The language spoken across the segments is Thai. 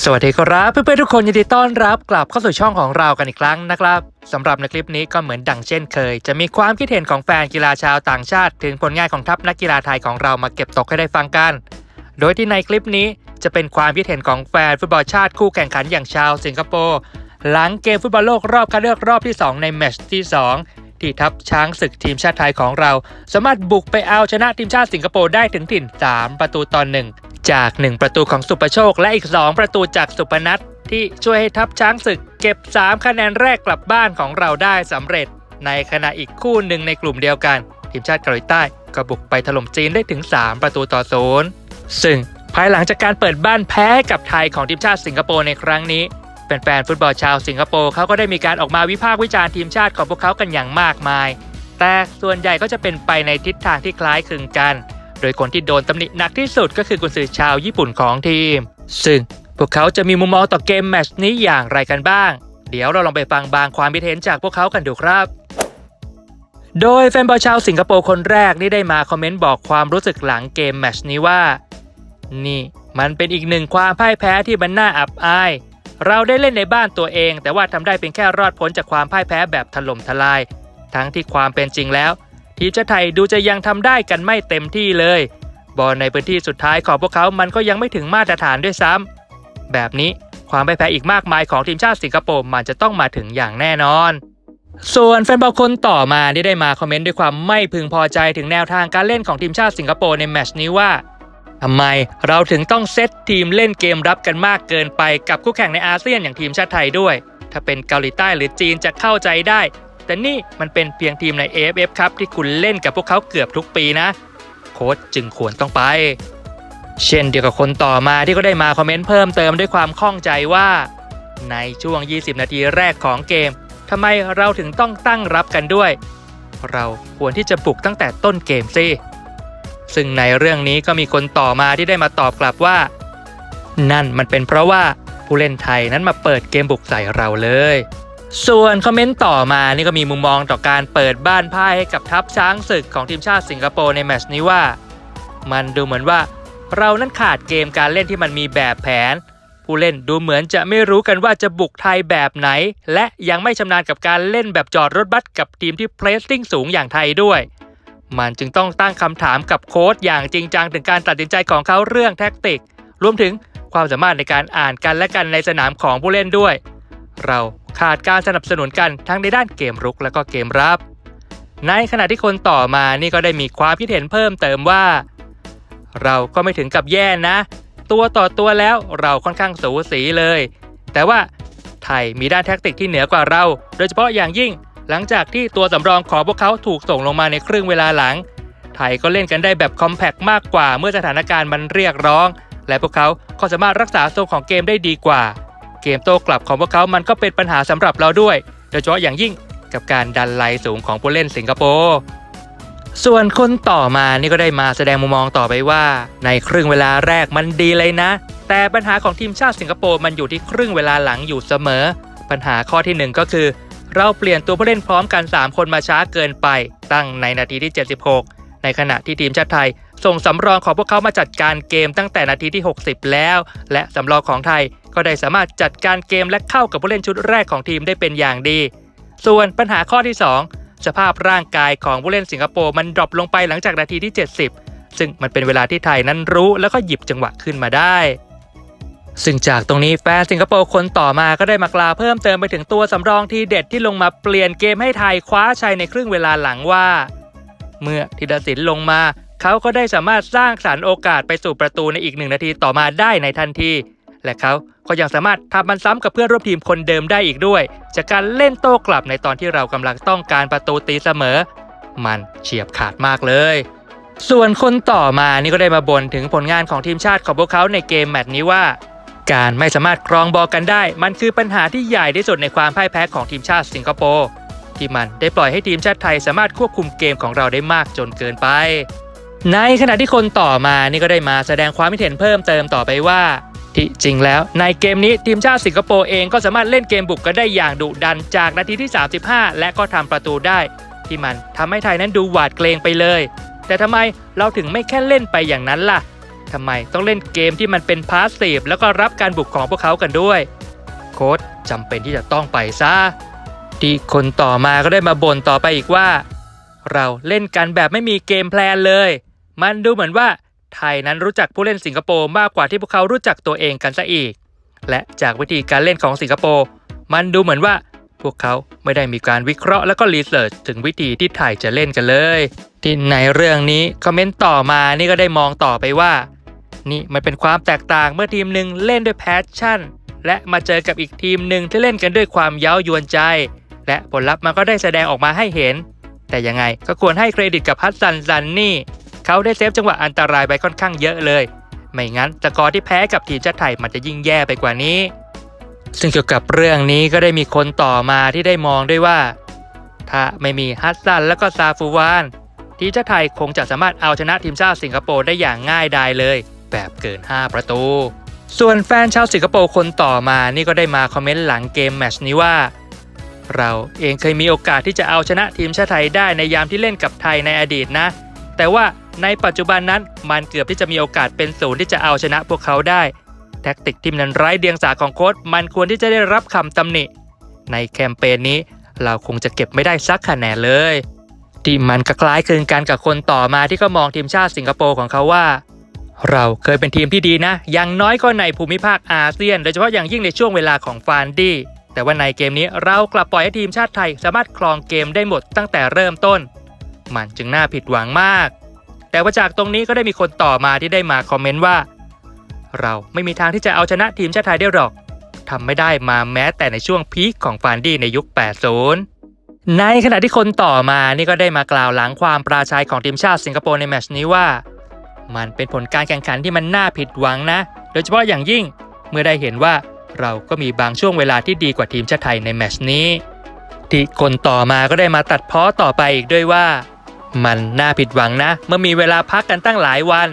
สวัสดีครับเพื่อนๆทุกคนยินดีต้อนรับกลับเข้าสู่ช่องของเรากันอีกครั้งนะครับสำหรับในคลิปนี้ก็เหมือนดังเช่นเคย จะมีความคิดเห็นของแฟนกีฬาชาวต่างชาติ ถึงผลงานของทัพนักกีฬาไทยของเรามาเก็บตกให้ได้ฟังกัน โดยที่ในคลิปนี้จะเป็นความคิดเห็นของแฟนฟุตบอลชาติคู่แข่งขันอย่างชาวสิงคโปร์หลังเกมฟุตบอลโลกรอบคัดเลือกรอบที่ 2 ในแมตช์ที่ 2 ที่ทัพช้างศึกทีมชาติไทยของเรา สามารถบุกไปเอาชนะทีมชาติสิงคโปร์ได้ถึงถิ่น 3 ประตูต่อหนึ่ง จาก 1 ประตูของสุประโชค และอีก 2 ประตูจากสุพนัทที่ช่วยให้ทัพช้างศึกเก็บ 3 คะแนนแรกกลับบ้านของเราได้สำเร็จ ในขณะอีกคู่หนึ่งในกลุ่มเดียวกัน ทีมชาติเกาหลีใต้ก็บุกไปถล่มจีนได้ถึง 3 ประตูต่อศูนย์ซึ่งภายหลังจากการเปิดบ้านแพ้กับไทยของทีมชาติสิงคโปร์ในครั้งนี้แฟนๆฟุตบอลชาวสิงคโปร์เขาก็ได้มีการออกมาวิพากษ์วิจารณ์ทีมชาติของพวกเขากันอย่างมากมาย แต่ส่วนใหญ่ก็จะเป็นไปในทิศทางที่คล้ายคลึงกัน โดยคนที่โดนตำหนิหนักที่สุดก็คือกุนซือชาวญี่ปุ่นของทีม ซึ่งพวกเขาจะมีมุมมองต่อเกมแมชนี้อย่างไรกันบ้าง เดี๋ยวเราลองไปฟังบางความคิดเห็นจากพวกเขากันดูครับ โดยแฟนบอลชาวสิงคโปร์คนแรกนี่ได้มาคอมเมนต์บอกความรู้สึกหลังเกมแมชนี้ว่า นี่มันเป็นอีกหนึ่งความพ่ายแพ้ที่มันน่าอับอาย เราได้เล่นในบ้านตัวเอง แต่ว่าทำได้เพียงแค่รอดพ้นจากความพ่ายแพ้แบบถล่มทลาย ทั้งที่ความเป็นจริงแล้ว ทีมชาติไทยดูจะยังทำได้กันไม่เต็มที่เลย บอลในพื้นที่สุดท้ายของพวกเขามันก็ยังไม่ถึงมาตรฐานด้วยซ้ำแบบนี้ความพ่ายแพ้อีกมากมายของทีมชาติสิงคโปร์มันจะต้องมาถึงอย่างแน่นอน ส่วนแฟนบอลคนต่อมาที่ได้มาคอมเมนต์ด้วยความไม่พึงพอใจถึงแนวทางการเล่นของทีมชาติสิงคโปร์ในแมตช์นี้ว่าทำไมเราถึงต้องเซตทีมเล่นเกมรับกันมากเกินไปกับคู่แข่งในอาเซียนอย่างทีมชาติไทยด้วย ถ้าเป็นเกาหลีใต้หรือจีนจะเข้าใจได้ แต่นี่มันเป็นเพียงทีมใน AFF ครับที่คุณเล่นกับพวกเขาเกือบทุกปีนะ โค้ชจึงควรต้องไป เช่นเดียวกับคนต่อมาที่ก็ได้มาคอมเมนต์เพิ่มเติมด้วยความข้องใจว่า ในช่วง 20 นาทีแรกของเกมทำไมเราถึงต้องตั้งรับกันด้วย เราควรที่จะบุกตั้งแต่ต้นเกมสิซึ่งในเรื่องนี้ก็มีคนต่อมาที่ได้มาตอบกลับว่า นั่นมันเป็นเพราะว่าผู้เล่นไทยนั้นมาเปิดเกมบุกใส่เราเลย ส่วนคอมเมนต์ต่อมานี่ก็มีมุมมองต่อการเปิดบ้านพ่ายให้กับทัพช้างศึกของทีมชาติสิงคโปร์ในแมตช์นี้ว่า มันดูเหมือนว่า เรานั้นขาดเกมการเล่นที่มันมีแบบแผน ผู้เล่นดูเหมือนจะไม่รู้กันว่าจะบุกไทยแบบไหน และยังไม่ชำนาญกับการเล่นแบบจอดรถบัสกับทีมที่เพรสซิ่งสูงอย่างไทยด้วย มันจึงต้องตั้งคำถามกับโค้ชอย่างจริงจังถึงการตัดสินใจของเขาเรื่องแท็กติก รวมถึงความสามารถในการอ่านกันและกันในสนามของผู้เล่นด้วย เรา ขาดการสนับสนุนกันทั้งในด้านเกมรุกและก็เกมรับ ในขณะที่คนต่อมานี่ก็ได้มีความคิดเห็นเพิ่มเติมว่า เราก็ไม่ถึงกับแย่นะ ตัวต่อตัวแล้วเราค่อนข้างสูสีเลย แต่ว่าไทยมีด้านแท็กติกที่เหนือกว่าเรา โดยเฉพาะอย่างยิ่ง หลังจากที่ตัวสำรองของพวกเขาถูกส่งลงมาในครึ่งเวลาหลัง ไทยก็เล่นกันได้แบบคอมแพกมากกว่าเมื่อสถานการณ์มันเรียกร้อง และพวกเขาก็สามารถรักษาทรงของเกมได้ดีกว่า เกมโต้กลับของพวกเขามันก็เป็นปัญหาสำหรับเราด้วย โดยเฉพาะอย่างยิ่งกับการดันไลสูงของผู้เล่นสิงคโปร์ส่วนคนต่อมานี่ก็ได้มาแสดงมุมมองต่อไปว่า ในครึ่งเวลาแรกมันดีเลยนะ แต่ปัญหาของทีมชาติสิงคโปร์มันอยู่ที่ครึ่งเวลาหลังอยู่เสมอ ปัญหาข้อที่หนึ่งก็คือ เราเปลี่ยนตัวผู้เล่นพร้อมกัน 3 คนมาช้าเกินไป ตั้งในนาทีที่ 76 ในขณะที่ทีมชาติไทย ส่งสำรองของพวกเขามาจัดการเกมตั้งแต่นาทีที่ 60 แล้ว และสำรองของไทย ก็ได้สามารถจัดการเกมและเข้ากับผู้เล่นชุดแรกของทีมได้เป็นอย่างดี ส่วนปัญหาข้อที่ 2 สภาพร่างกายของผู้เล่นสิงคโปร์มันดรอปลงไปหลังจากนาทีที่ 70 ซึ่งมันเป็นเวลาที่ไทยนั้นรู้แล้วก็หยิบจังหวะขึ้นมาได้ ซึ่งจากตรงนี้แฟนสิงคโปร์คนต่อมาก็ได้มากล่าวเพิ่มเติมไปถึงตัวสำรองทีเด็ดที่ลงมาเปลี่ยนเกมให้ไทยคว้าชัยในครึ่งเวลาหลังว่า เมื่อธีรศิลป์ลงมา เขาก็ได้สามารถสร้างสรรค์โอกาสไปสู่ประตูในอีกหนึ่งนาทีต่อมาได้ในทันที และเขาก็ยังสามารถทำมันซ้ำกับเพื่อนร่วมทีมคนเดิมได้อีกด้วย จากการเล่นโต้กลับในตอนที่เรากำลังต้องการประตูตีเสมอ มันเฉียบขาดมากเลย ส่วนคนต่อมานี่ก็ได้มาบ่นถึงผลงานของทีมชาติของพวกเขาในเกมแมตช์นี้ว่า การไม่สามารถครองบอลกันได้ มันคือปัญหาที่ใหญ่ที่สุดในความพ่ายแพ้ของทีมชาติสิงคโปร์ที่มันได้ปล่อยให้ทีมชาติไทยสามารถควบคุมเกมของเราได้มากจนเกินไป ในขณะที่คนต่อมานี่ก็ได้มาแสดงความคิดเห็นเพิ่มเติมต่อไปว่า ที่จริงแล้วในเกมนี้ทีมชาติสิงคโปร์เองก็สามารถเล่นเกมบุกกันได้อย่างดุดันจากนาทีที่ 35 และก็ทำประตูได้ ที่มันทำให้ไทยนั้นดูหวาดเกรงไปเลย แต่ทำไมเราถึงไม่แค่เล่นไปอย่างนั้นล่ะทำไมต้องเล่นเกมที่มันเป็นพาสซีฟแล้วก็รับการบุกของพวกเขากันด้วย โค้ชจำเป็นที่จะต้องไปซะที่คนต่อมาก็ได้มาบ่นต่อไปอีกว่า เราเล่นกันแบบไม่มีเกมแพลนเลย มันดูเหมือนว่า ไทยนั้นรู้จักผู้เล่นสิงคโปร์มากกว่าที่พวกเขารู้จักตัวเองกันซะอีก และจากวิธีการเล่นของสิงคโปร์มันดูเหมือนว่า พวกเขาไม่ได้มีการวิเคราะห์และก็รีเสิร์ชถึงวิธีที่ไทยจะเล่นกันเลยที่ในเรื่องนี้คอมเมนต์ต่อมานี่ก็ได้มองต่อไปว่า นี่มันเป็นความแตกต่างเมื่อทีมหนึ่งเล่นด้วยแพชชั่น และมาเจอกับอีกทีมหนึ่งที่เล่นกันด้วยความเย้ายวนใจ และผลลัพธ์มันก็ได้แสดงออกมาให้เห็น แต่ยังไงก็ควรให้เครดิตกับฮัสซันซันนี่ เขาได้เซฟจังหวะอันตรายไปค่อนข้างเยอะเลย ไม่งั้นสกอร์ที่แพ้กับทีมชาติไทยมันจะยิ่งแย่ไปกว่านี้ ซึ่งเกี่ยวกับเรื่องนี้ก็ได้มีคนต่อมาที่ได้มองด้วยว่า ถ้าไม่มีฮัสซันและก็ซาฟูวานทีมชาติไทยคงจะสามารถเอาชนะทีมชาติสิงคโปร์ได้อย่างง่ายดายเลย แบบเกิน 5 ประตู ส่วนแฟนชาวสิงคโปร์คนต่อมานี่ก็ได้มาคอมเมนต์หลังเกมแมชนี้ว่าเราเองเคยมีโอกาสที่จะเอาชนะทีมชาติไทยได้ในยามที่เล่นกับไทยในอดีตนะ แต่ว่าในปัจจุบันนั้นมันเกือบที่จะมีโอกาสเป็นศูนย์ที่จะเอาชนะพวกเขาได้ แท็กติกทีมนั้นไร้เดียงสาของโค้ชมันควรที่จะได้รับคำตำหนิ ในแคมเปญนี้เราคงจะเก็บไม่ได้สักคะแนนเลย ที่มันก็คล้ายคลึงกันกับคนต่อมาที่ก็มองทีมชาติสิงคโปร์ของเขาว่า เราเคยเป็นทีมที่ดีนะ อย่างน้อยก็ในภูมิภาคอาเซียน โดยเฉพาะอย่างยิ่งในช่วงเวลาของฟานดี้แต่ว่าในเกมนี้เรากลับปล่อยให้ทีมชาติไทย สามารถครองเกมได้หมดตั้งแต่เริ่มต้น มันจึงน่าผิดหวังมาก แต่ว่าจากตรงนี้ก็ได้มีคนต่อมาที่ได้มาคอมเมนต์ว่า เราไม่มีทางที่จะเอาชนะทีมชาติไทยได้หรอกทำไม่ได้มาแม้แต่ในช่วงพีคของฟานดี้ในยุค 80 ในขณะที่คนต่อมานี่ก็ได้มากล่าวหลังความปราชัยของทีมชาติสิงคโปร์ในแมชนี้ว่า มันเป็นผลการแข่งขันที่มันน่าผิดหวังนะ โดยเฉพาะอย่างยิ่งเมื่อได้เห็นว่าเราก็มีบางช่วงเวลาที่ดีกว่าทีมชาติไทยในแมชนี้ ที่คนต่อมาก็ได้มาตัดเพ้อต่อไปอีกด้วยว่า มันน่าผิดหวังนะ เมื่อมีเวลาพักกันตั้งหลายวัน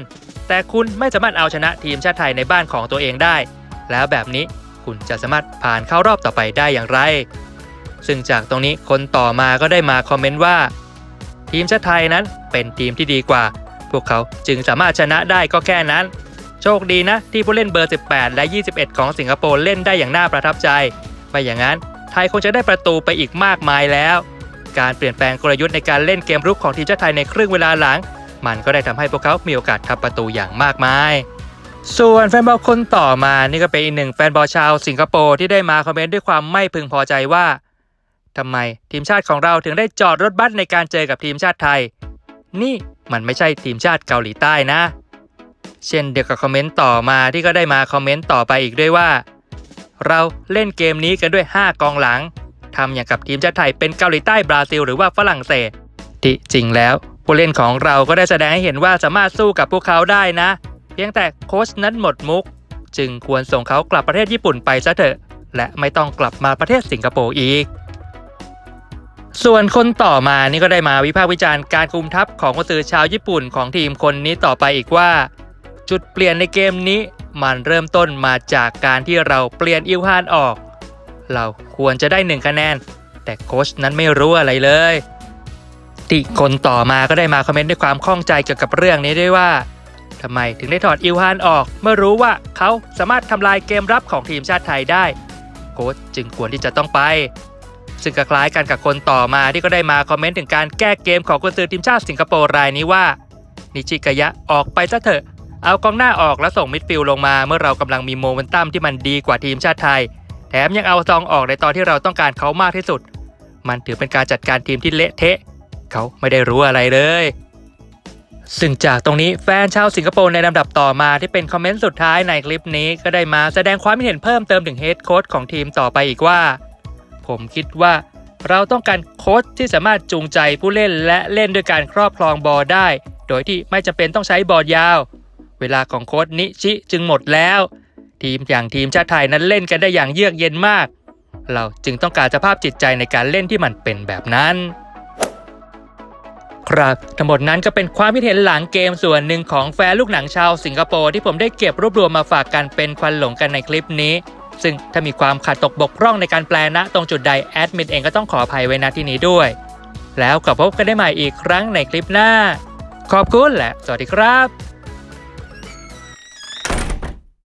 แต่คุณไม่สามารถเอาชนะทีมชาติไทยในบ้านของตัวเองได้ แล้วแบบนี้คุณจะสามารถผ่านเข้ารอบต่อไปได้อย่างไร ซึ่งจากตรงนี้คนต่อมาก็ได้มาคอมเมนต์ว่า ทีมชาติไทยนั้นเป็นทีมที่ดีกว่า พวกเขาจึงสามารถชนะได้ก็แค่นั้น โชคดีนะ ที่ผู้เล่นเบอร์ 18 และ 21 ของสิงคโปร์เล่นได้อย่างน่าประทับใจ ไม่อย่างนั้นไทยคงจะได้ประตูไปอีกมากมายแล้ว การเปลี่ยนแปลงกลยุทธ์ในการเล่นเกมรุกของทีมชาติไทยในครึ่งเวลาหลัง มันก็ได้ทำให้พวกเขา มีโอกาสทำประตูอย่างมากมาย ส่วนแฟนบอลคนต่อมา นี่ก็เป็นอีกหนึ่งแฟนบอลชาวสิงคโปร์ที่ได้มาคอมเมนต์ด้วยความไม่พึงพอใจว่าทำไมทีมชาติของเราถึงได้จอดรถบัสในการเจอกับทีมชาติไทย นี่มันไม่ใช่ทีมชาติเกาหลีใต้นะ เช่นเดียวกับคอมเมนต์ต่อมาที่ก็ได้มาคอมเมนต์ต่อไปอีกด้วยว่า เราเล่นเกมนี้กันด้วย 5 กองหลัง ทำอย่างกับทีมชาติไทยเป็นเกาหลีใต้บราซิลหรือว่าฝรั่งเศสที่จริงแล้วผู้เล่นของเราก็ได้แสดงให้เห็นว่าสามารถสู้กับพวกเขาได้นะ เพียงแต่โค้ชนั้นหมดมุก จึงควรส่งเขากลับประเทศญี่ปุ่นไปซะเถอะ และไม่ต้องกลับมาประเทศสิงคโปร์อีก ส่วนคนต่อมานี่ก็ได้มาวิพากษ์วิจารณ์การคุมทัพของกุซือชาวญี่ปุ่นของทีมคนนี้ต่อไปอีกว่า จุดเปลี่ยนในเกมนี้ มันเริ่มต้นมาจากการที่เราเปลี่ยนอิวฮานออก เราควรจะได้หนึ่งคะแนน แต่โค้ชนั้นไม่รู้อะไรเลยที่คนต่อมาก็ได้มาคอมเมนต์ด้วยความข้องใจเกี่ยวกับเรื่องนี้ด้วยว่าทำไมถึงได้ถอดอิวฮานออก เมื่อรู้ว่าเขาสามารถทำลายเกมรับของทีมชาติไทยได้ โค้ชจึงควรที่จะต้องไป ซึ่งก็คล้ายกันกับคนต่อมาที่ก็ได้มาคอมเมนต์ถึงการแก้เกมของกุนซือทีมชาติสิงคโปร์รายนี้ว่า นิชิกายะออกไปซะเถอะ เอากองหน้าออกแล้วส่งมิดฟิลด์ลงมา เมื่อเรากำลังมีโมเมนตัมที่มันดีกว่าทีมชาติไทย แถมยังเอาซองออกในตอนที่เราต้องการเขามากที่สุด มันถือเป็นการจัดการทีมที่เละเทะ เขาไม่ได้รู้อะไรเลย ซึ่งจากตรงนี้แฟนชาวสิงคโปร์ในลำดับต่อมาที่เป็นคอมเมนต์สุดท้ายในคลิปนี้ ก็ได้มาแสดงความเห็นเพิ่มเติมถึงเฮดโค้ชของทีมต่อไปอีกว่า ผมคิดว่าเราต้องการโค้ชที่สามารถจูงใจผู้เล่นและเล่นด้วยการครอบครองบอลได้ โดยที่ไม่จำเป็นต้องใช้บอลยาว เวลาของโค้ชนิชิจึงหมดแล้ว ทีมอย่างทีมชาติไทยนั้นเล่นกันได้อย่างเยือกเย็นมาก เราจึงต้องการสภาพจิตใจในการเล่นที่มันเป็นแบบนั้น ครับทั้งหมดนั้นก็เป็นความคิดเห็นหลังเกมส่วนหนึ่งของแฟนลูกหนังชาวสิงคโปร์ที่ผมได้เก็บรวบรวมมาฝากกันเป็นควันหลงกันในคลิปนี้ ซึ่งถ้ามีความขาดตกบกพร่องในการแปลนะตรงจุดใดแอดมินเองก็ต้องขออภัยไว้ณที่นี้ด้วย แล้วกลับพบกันได้ใหม่อีกครั้งในคลิปหน้า ขอบคุณและสวัสดีครับ